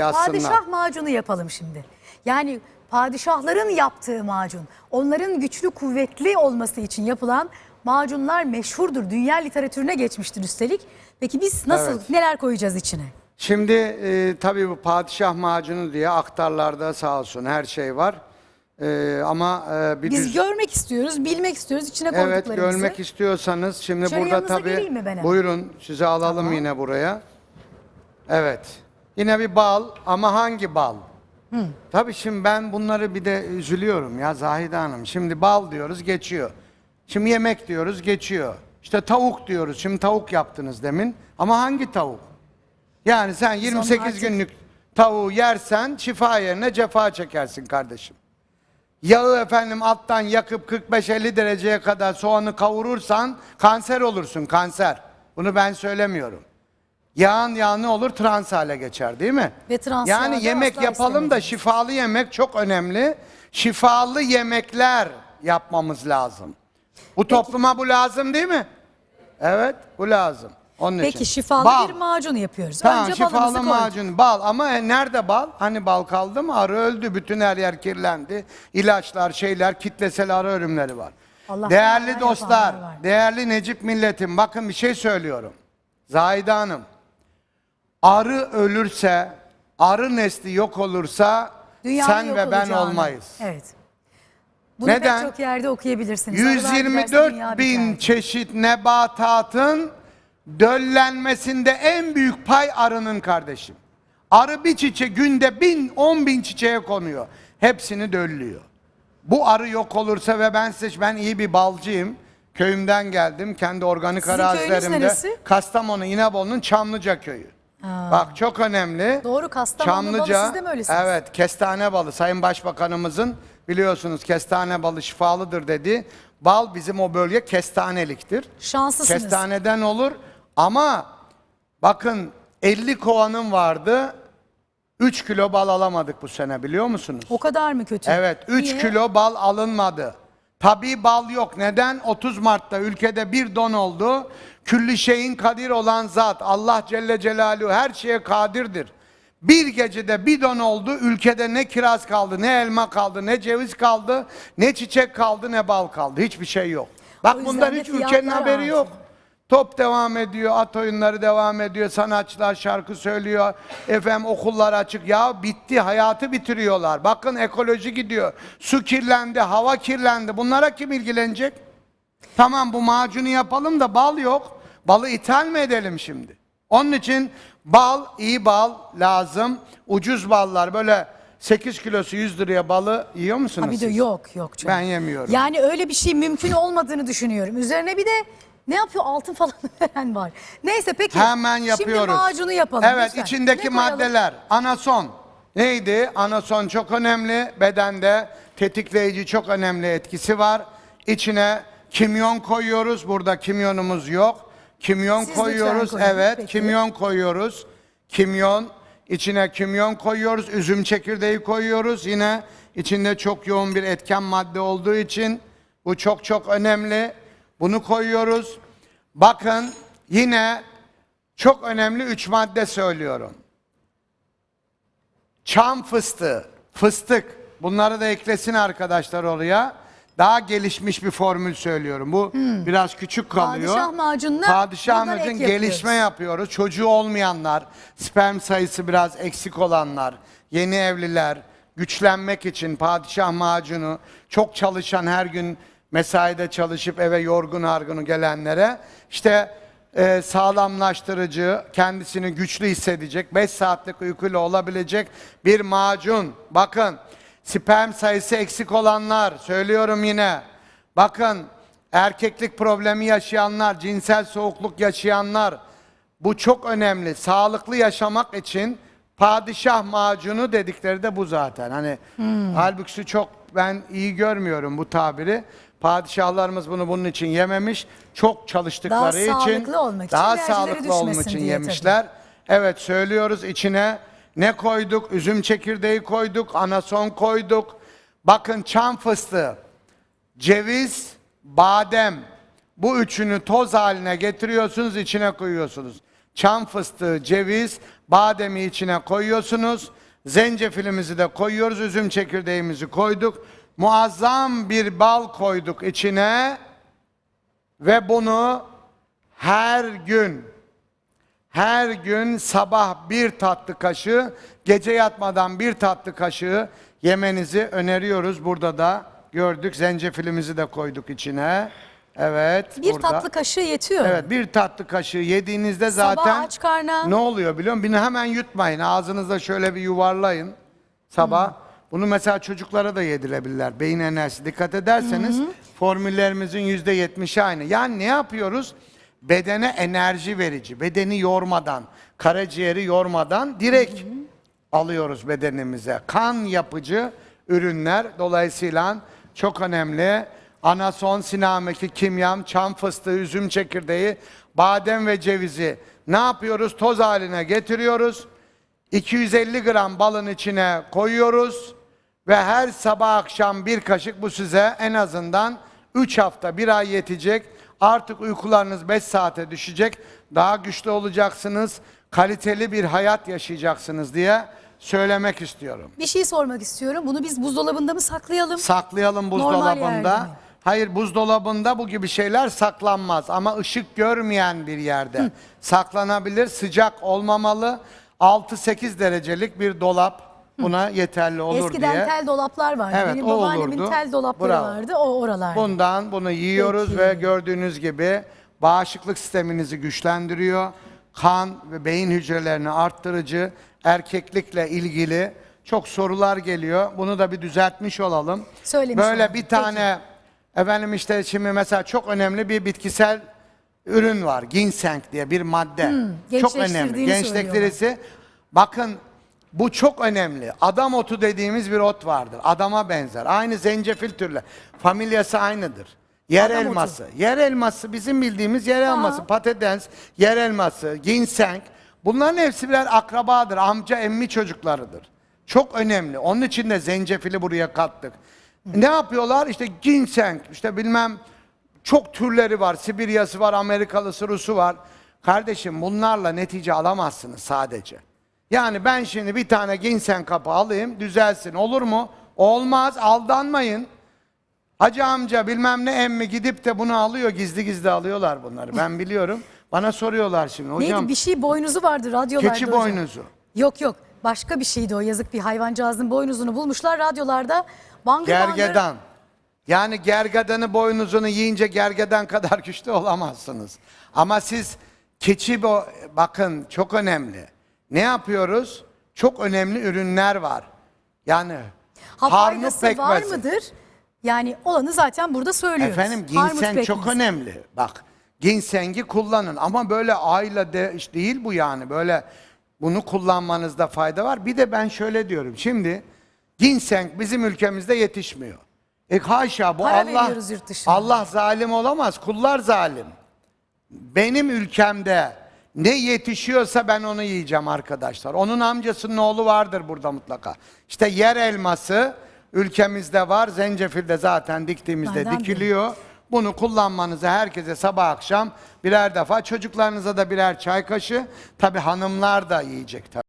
yazsınlar. Padişah macunu yapalım şimdi. Yani padişahların yaptığı macun, onların güçlü kuvvetli olması için yapılan macunlar meşhurdur. Dünya literatürüne geçmiştir üstelik. Peki biz nasıl, Evet. neler koyacağız içine? Şimdi e, tabii bu padişah macunu diye aktarlarda sağ olsun her şey var. E, ama e, bir Biz düz- görmek istiyoruz, bilmek istiyoruz içine Evet koyduklarımızı. görmek istiyorsanız şimdi Şöyle burada yanınıza tabii geleyim mi ben hemen? buyurun sizi alalım yine buraya. Evet. Yine bir bal ama hangi bal? Tabii şimdi ben bunları bir de üzülüyorum ya Zahide Hanım. Şimdi bal diyoruz geçiyor. Şimdi yemek diyoruz geçiyor. İşte tavuk diyoruz. Şimdi tavuk yaptınız demin. Ama hangi tavuk? Yani sen 28 artık- günlük tavuğu yersen şifa yerine cefa çekersin kardeşim. Yağı efendim alttan yakıp 45-50 dereceye kadar soğanı kavurursan kanser olursun kanser. Bunu ben söylemiyorum. Yağın yağı ne olur? Trans hale geçer değil mi? Ve trans yani yemek asla yapalım da şifalı yemek çok önemli. Şifalı yemekler yapmamız lazım. Bu topluma bu lazım değil mi? Evet bu lazım. Onun için. Peki şifalı Bal. bir macun yapıyoruz. Tamam Önce şifalı balımızı koyduk. macun bal ama e, nerede bal? Hani bal kaldı mı? Arı öldü. Bütün her yer kirlendi. İlaçlar, şeyler, kitlesel arı ölümleri var. Allah değerli neler dostlar, yapanlar var. değerli Necip milletim bakın bir şey söylüyorum. Zahide Hanım. Arı ölürse, arı nesli yok olursa Dünyanın sen yok ve ben olacağını. olmayız. Evet. Bunu Neden? pek çok yerde okuyabilirsiniz. Arılar giderse 124 dünya bin biter. çeşit nebatatın döllenmesinde en büyük pay arının kardeşim. Arı bir çiçeği günde bin, on bin çiçeğe konuyor. Hepsini döllüyor. Bu arı yok olursa ve ben size ben iyi bir balcıyım. Köyümden geldim. Kendi organik Sizin köyünüz arazilerimde. neresi? Kastamonu, İnebolu'nun Çamlıca köyü. Bak çok önemli. Doğru, Kastamonu balı siz de mi öylesiniz? Evet, kestane balı. Sayın Başbakanımızın biliyorsunuz kestane balı şifalıdır dedi. Bal bizim o bölge kestaneliktir. Şanslısınız. Kestaneden olur ama bakın 50 kovanım vardı. 3 kilo bal alamadık bu sene biliyor musunuz? O kadar mı kötü? Evet 3 Niye? kilo bal alınmadı. Tabii bal yok. Neden? 30 Mart'ta ülkede bir don oldu. Külli şeyin kadir olan zat Allah Celle Celaluhu her şeye kadirdir. Bir gecede bir don oldu. Ülkede ne kiraz kaldı, ne elma kaldı, ne ceviz kaldı, ne çiçek kaldı, ne bal kaldı. Hiçbir şey yok. Bak bundan hiç ülkenin haberi artıyor. yok. Top devam ediyor, at oyunları devam ediyor, sanatçılar şarkı söylüyor, efendim okullar açık. Ya bitti, hayatı bitiriyorlar. Bakın ekoloji gidiyor. Su kirlendi, hava kirlendi. Bunlara kim ilgilenecek? Tamam bu macunu yapalım da bal yok. Balı ithal mi edelim şimdi? Onun için bal, iyi bal lazım. Ucuz ballar böyle 8 kilosu 100 liraya balı yiyor musunuz Ha bir de siz? yok yok canım. Ben yemiyorum. Yani öyle bir şey mümkün olmadığını düşünüyorum. Üzerine bir de ne yapıyor altın falan veren var. Neyse peki. Hemen yapıyoruz. Şimdi macunu yapalım. Evet lütfen. içindeki Ne koyalım? maddeler. Anason. Neydi? Anason çok önemli. Bedende tetikleyici çok önemli etkisi var. İçine kimyon koyuyoruz. Burada kimyonumuz yok. Kimyon Siz lütfen koyuyoruz. koyun, Evet, peki. kimyon koyuyoruz. Kimyon içine kimyon koyuyoruz. Üzüm çekirdeği koyuyoruz. Yine içinde çok yoğun bir etken madde olduğu için bu çok çok önemli. Bunu koyuyoruz. Bakın yine çok önemli üç madde söylüyorum. Çam fıstığı, fıstık. Bunları da eklesin arkadaşlar oraya. Daha gelişmiş bir formül söylüyorum. Bu biraz küçük kalıyor. Hmm. Padişah macununa Padişahımızın gelişme yapıyoruz. Çocuğu olmayanlar, sperm sayısı biraz eksik olanlar, yeni evliler, güçlenmek için padişah macunu, çok çalışan her gün mesaide çalışıp eve yorgun argını gelenlere işte e, sağlamlaştırıcı, kendisini güçlü hissedecek, 5 saatlik uykuyla olabilecek bir macun. Bakın sperm sayısı eksik olanlar, söylüyorum yine. Bakın erkeklik problemi yaşayanlar, cinsel soğukluk yaşayanlar bu çok önemli. Sağlıklı yaşamak için padişah macunu dedikleri de bu zaten. Hani halbuki çok ben iyi görmüyorum bu tabiri. Padişahlarımız bunu bunun için yememiş. Çok çalıştıkları Daha için sağlıklı olmak için, daha sağlıklı olmak düşmesin için diye yemişler. Evet söylüyoruz içine ne koyduk? Üzüm çekirdeği koyduk, anason koyduk. Bakın çam fıstığı, ceviz, badem bu üçünü toz haline getiriyorsunuz içine koyuyorsunuz. çam fıstığı, ceviz, bademi içine koyuyorsunuz. Zencefilimizi de koyuyoruz. Üzüm çekirdeğimizi koyduk. Muazzam bir bal koyduk içine. Ve bunu her gün her gün sabah bir tatlı kaşığı, gece yatmadan bir tatlı kaşığı yemenizi öneriyoruz. Burada da gördük. Zencefilimizi de koyduk içine. Evet. Bir burada. tatlı kaşığı yetiyor. Evet bir tatlı kaşığı yediğinizde Sabah zaten aç karnına. ne oluyor biliyor musun? Bunu hemen yutmayın. Ağzınızda şöyle bir yuvarlayın sabah. Bunu mesela çocuklara da yedirebilirler. Beyin enerjisi. Dikkat ederseniz formüllerimizin yüzde yetmişi aynı. Yani ne yapıyoruz? Bedene enerji verici. Bedeni yormadan, karaciğeri yormadan direkt alıyoruz bedenimize. Kan yapıcı ürünler dolayısıyla çok önemli. Anason, sinameki, kimyam, çam fıstığı, üzüm çekirdeği, badem ve cevizi ne yapıyoruz? Toz haline getiriyoruz. 250 gram balın içine koyuyoruz ve her sabah akşam bir kaşık bu size en azından 3 hafta, bir ay yetecek. Artık uykularınız 5 saate düşecek. Daha güçlü olacaksınız. Kaliteli bir hayat yaşayacaksınız diye söylemek istiyorum. Bir şey sormak istiyorum. Bunu biz buzdolabında mı saklayalım? Saklayalım buzdolabında. mi? Hayır buzdolabında bu gibi şeyler saklanmaz ama ışık görmeyen bir yerde saklanabilir. Sıcak olmamalı. 6-8 derecelik bir dolap buna yeterli olur Eskiden diye. tel dolaplar vardı. Evet, Benim o babaannemin olurdu. tel dolapları Bravo. vardı. O oralarda. Bundan bunu yiyoruz Peki. ve gördüğünüz gibi bağışıklık sisteminizi güçlendiriyor. Kan ve beyin hücrelerini arttırıcı, erkeklikle ilgili çok sorular geliyor. Bunu da bir düzeltmiş olalım. Söylemiş Böyle olalım. bir tane efendim işte şimdi mesela çok önemli bir bitkisel ürün var. Ginseng diye bir madde. çok önemli. Hmm, gençleştirdiğini Gençleştirisi. Bakın bu çok önemli. Adam otu dediğimiz bir ot vardır. Adama benzer. Aynı zencefil türlü. Familyası aynıdır. Yer Adam otu. elması. Yer elması bizim bildiğimiz yer elması. Patates, yer elması, ginseng. Bunların hepsi birer akrabadır. Amca, emmi çocuklarıdır. Çok önemli. Onun için de zencefili buraya kattık. Ne yapıyorlar? İşte ginseng, işte bilmem çok türleri var. Sibiryası var, Amerikalısı, Rusu var. Kardeşim bunlarla netice alamazsınız sadece. Yani ben şimdi bir tane ginseng kapı alayım, düzelsin. Olur mu? Olmaz, aldanmayın. Hacı amca bilmem ne emmi gidip de bunu alıyor, gizli gizli alıyorlar bunları. Ben biliyorum. Bana soruyorlar şimdi. Hocam Neydi bir şey boynuzu vardı radyolarda keçi hocam. boynuzu. Yok yok başka bir şeydi o yazık bir hayvancağızın boynuzunu bulmuşlar radyolarda. Bangır bangır. Gergedan. Yani gergedanı boynuzunu yiyince gergedan kadar güçlü olamazsınız. Ama siz keçi bakın çok önemli. Ne yapıyoruz? Çok önemli ürünler var. Yani Ha harnut faydası var pekmezi. mıdır? Yani olanı zaten burada söylüyoruz. Efendim ginseng çok pekmezi. önemli. Bak ginsengi kullanın ama böyle ayla de iş değil bu yani. Böyle bunu kullanmanızda fayda var. Bir de ben şöyle diyorum. Şimdi ginseng bizim ülkemizde yetişmiyor. E haşa bu Para Allah. Allah zalim olamaz. Kullar zalim. Benim ülkemde ne yetişiyorsa ben onu yiyeceğim arkadaşlar. Onun amcasının oğlu vardır burada mutlaka. İşte yer elması ülkemizde var. Zencefil de zaten diktiğimizde Nereden dikiliyor. Bunu kullanmanızı herkese sabah akşam birer defa çocuklarınıza da birer çay kaşığı. Tabi hanımlar da yiyecek tabii.